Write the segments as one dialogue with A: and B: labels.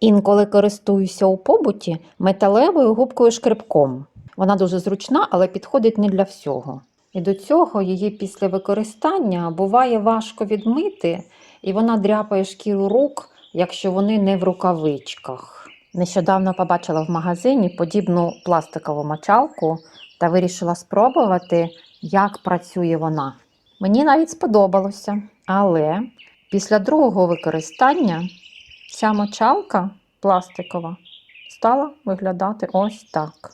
A: Інколи користуюся у побуті металевою губкою шкребком. Вона дуже зручна, але підходить не для всього. І до цього її після використання буває важко відмити, і вона дряпає шкіру рук, якщо вони не в рукавичках. Нещодавно побачила в магазині подібну пластикову мочалку та вирішила спробувати, як працює вона. Мені навіть сподобалося, але після другого використання ця мочалка пластикова стала виглядати ось так.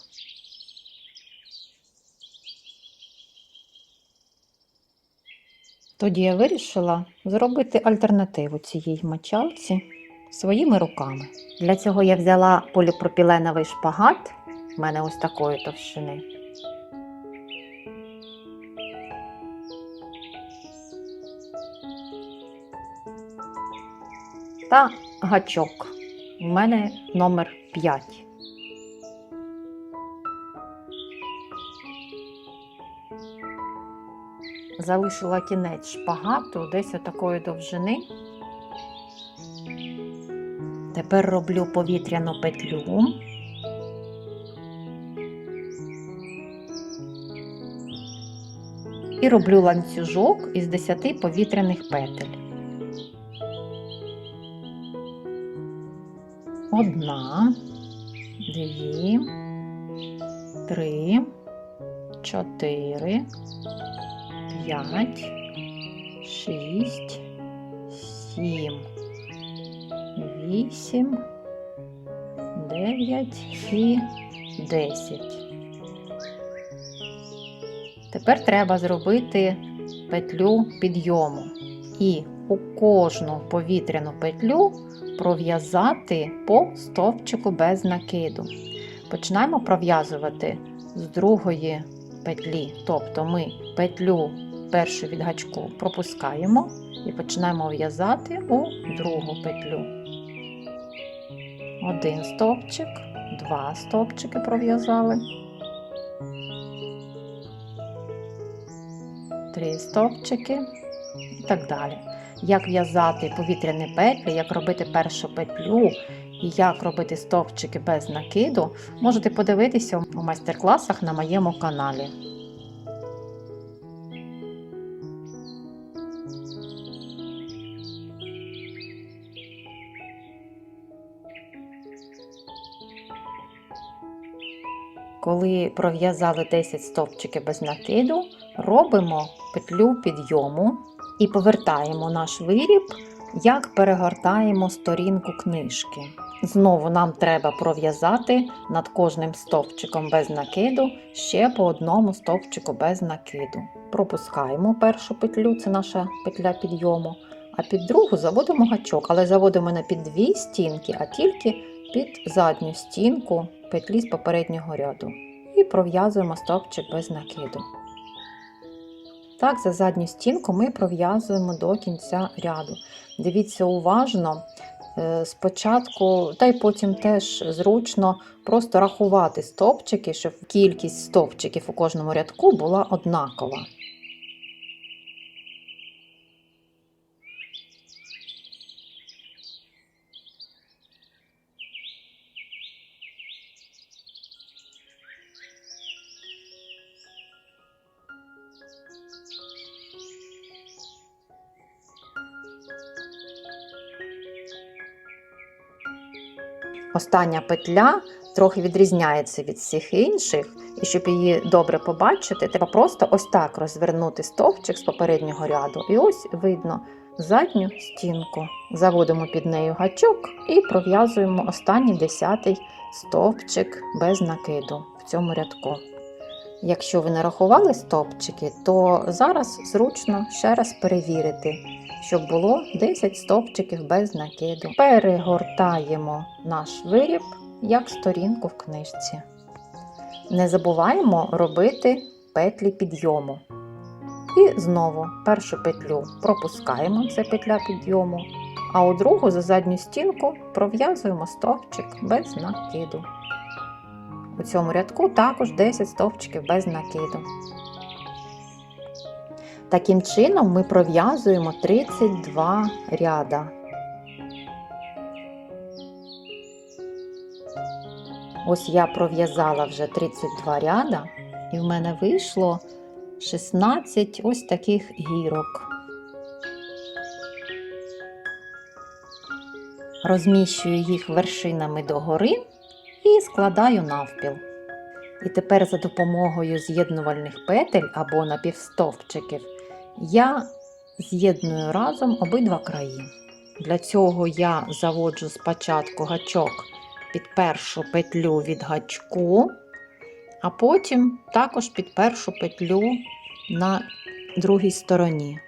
A: Тоді я вирішила зробити альтернативу цієї мочалці своїми руками. Для цього я взяла поліпропіленовий шпагат, в мене ось такої товщини. Та гачок. У мене номер 5. Залишила кінець шпагату десь отакої довжини. Тепер роблю повітряну петлю. І роблю ланцюжок із 10 повітряних петель. Одна, дві, три, чотири, п'ять, шість, сім, вісім, дев'ять і десять. Тепер треба зробити петлю підйому і у кожну повітряну петлю пров'язати по стовпчику без накиду. Починаємо пров'язувати з другої петлі, тобто ми петлю першу від гачку пропускаємо і починаємо в'язати у другу петлю. Один стовпчик, два стовпчики пров'язали, три стовпчики і так далі як в'язати повітряні петлі, як робити першу петлю і як робити стовпчики без накиду, можете подивитися у майстер-класах на моєму каналі. Коли пров'язали 10 стовпчиків без накиду, робимо петлю підйому і повертаємо наш виріб, як перегортаємо сторінку книжки. Знову нам треба пров'язати над кожним стовпчиком без накиду ще по одному стовпчику без накиду. Пропускаємо першу петлю, це наша петля підйому, а під другу заводимо гачок, але заводимо не під дві стінки, а тільки під задню стінку петлі з попереднього ряду. І пров'язуємо стовпчик без накиду. Так, за задню стінку ми пров'язуємо до кінця ряду. Дивіться уважно, е, спочатку, та й потім теж зручно просто рахувати стовпчики, щоб кількість стовпчиків у кожному рядку була однакова. Остання петля трохи відрізняється від всіх інших, і щоб її добре побачити, треба просто ось так розвернути стовпчик з попереднього ряду, і ось видно задню стінку. Заводимо під нею гачок і пров'язуємо останній десятий стовпчик без накиду в цьому рядку. Якщо ви не рахували стовпчики, то зараз зручно ще раз перевірити, щоб було 10 стовпчиків без накиду. Перегортаємо наш виріб як сторінку в книжці. Не забуваємо робити петлі підйому. І знову першу петлю пропускаємо, це петля підйому, а у другу за задню стінку пров'язуємо стовпчик без накиду. У цьому рядку також 10 стовпчиків без накиду. Таким чином ми пров'язуємо 32 ряда. Ось я пров'язала вже 32 ряда, і в мене вийшло 16 ось таких гірок. Розміщую їх вершинами догори і складаю навпіл. І тепер за допомогою з'єднувальних петель або напівстовпчиків я з'єдную разом обидва краї. Для цього я заводжу спочатку гачок під першу петлю від гачку, а потім також під першу петлю на другій стороні.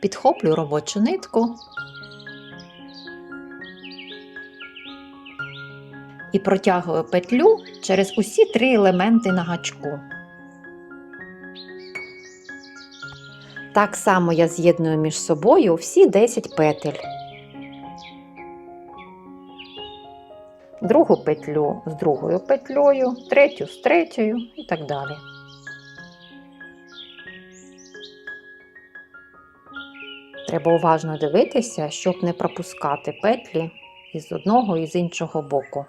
A: Підхоплю робочу нитку і протягую петлю через усі три елементи на гачку. Так само я з'єдную між собою всі 10 петель. Другу петлю з другою петлею, третю з третьою і так далі. Треба уважно дивитися, щоб не пропускати петлі із одного і з іншого боку.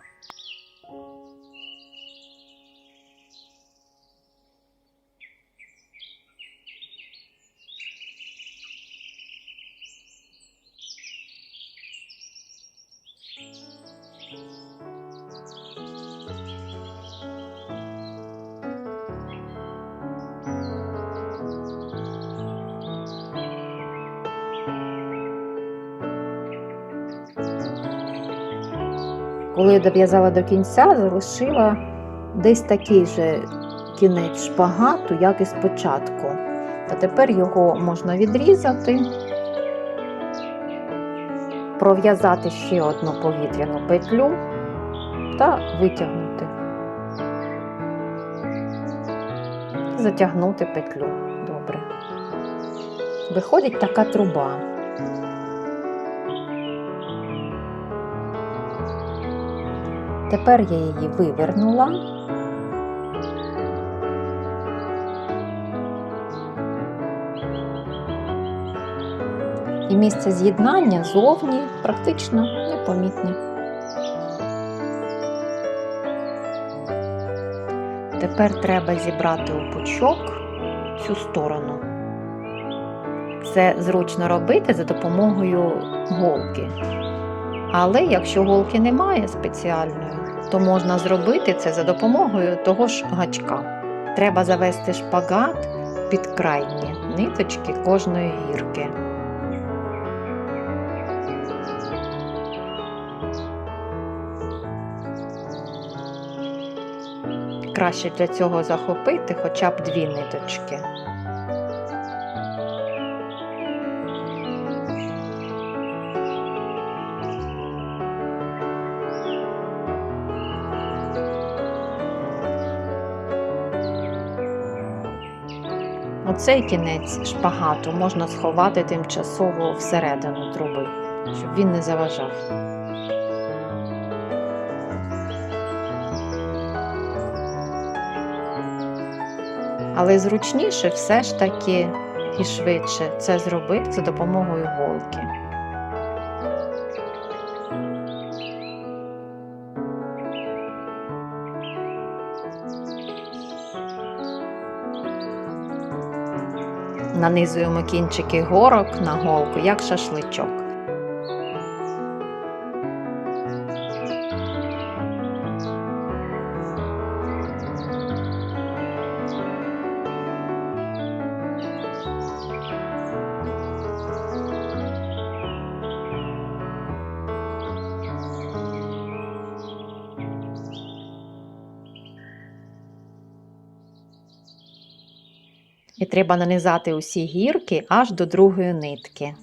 A: Коли я дов'язала до кінця, залишила десь такий же кінець шпагату, як і спочатку. А тепер його можна відрізати, пров'язати ще одну повітряну петлю та витягнути. Затягнути петлю. Добре. Виходить така труба. Тепер я її вивернула. І місце з'єднання зовні практично непомітне. Тепер треба зібрати у пучок цю сторону. Це зручно робити за допомогою голки. Але якщо голки немає спеціальної, то можна зробити це за допомогою того ж гачка. Треба завести шпагат під крайні ниточки кожної гірки. Краще для цього захопити хоча б дві ниточки. Оцей кінець шпагату можна сховати тимчасово всередину труби, щоб він не заважав. Але зручніше все ж таки і швидше це зробити за допомогою голки. Нанизуємо кінчики горок на голку, як шашличок. І треба нанизати усі гірки аж до другої нитки.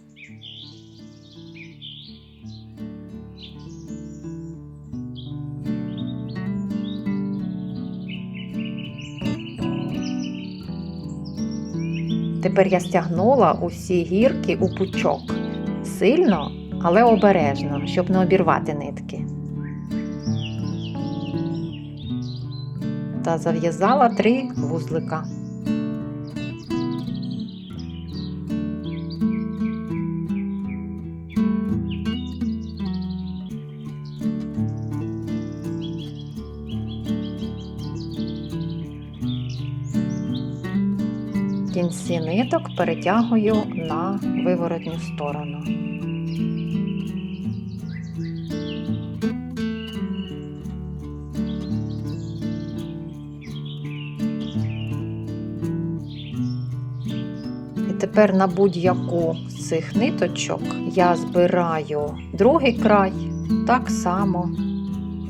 A: Тепер я стягнула усі гірки у пучок. Сильно, але обережно, щоб не обірвати нитки. Та зав'язала три вузлика. Кінці ниток перетягую на виворотню сторону. Тепер на будь-яку з цих ниточок я збираю другий край так само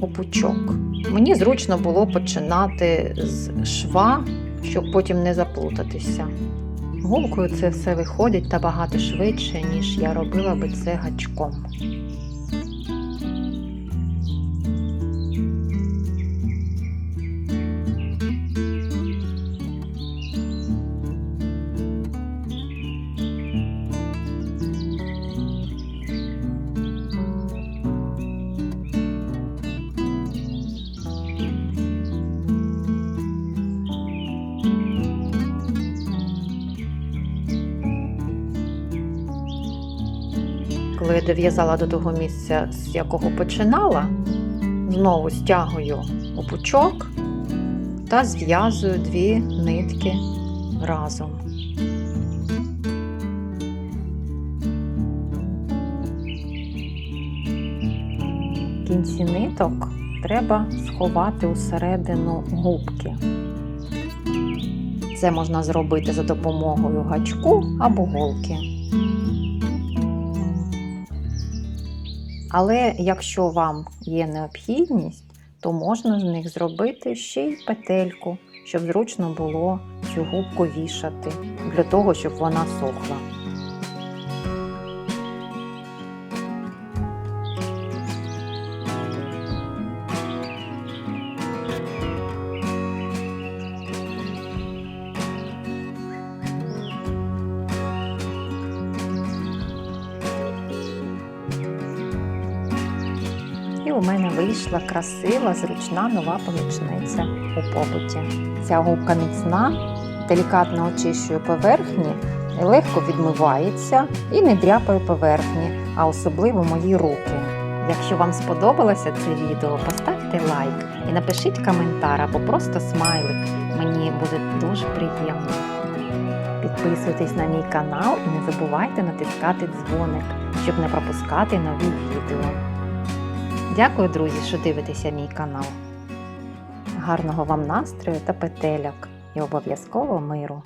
A: у пучок. Мені зручно було починати з шва, щоб потім не заплутатися. Голкою це все виходить та багато швидше, ніж я робила би це гачком. Дов'язала до того місця, з якого починала, знову стягую у пучок та зв'язую дві нитки разом. Кінці ниток треба сховати усередину губки. Це можна зробити за допомогою гачку або голки. Але якщо вам є необхідність, то можна з них зробити ще й петельку, щоб зручно було цю губку вішати, для того, щоб вона сохла. У мене вийшла красива, зручна нова помічниця у побуті. Ця губка міцна, делікатно очищує поверхні, легко відмивається і не дряпає поверхні, а особливо мої руки. Якщо вам сподобалося це відео, поставте лайк і напишіть коментар або просто смайлик. Мені буде дуже приємно. Підписуйтесь на мій канал і не забувайте натискати дзвоник, щоб не пропускати нові відео. Дякую, друзі, що дивитеся мій канал. Гарного вам настрою та петельок і обов'язково миру!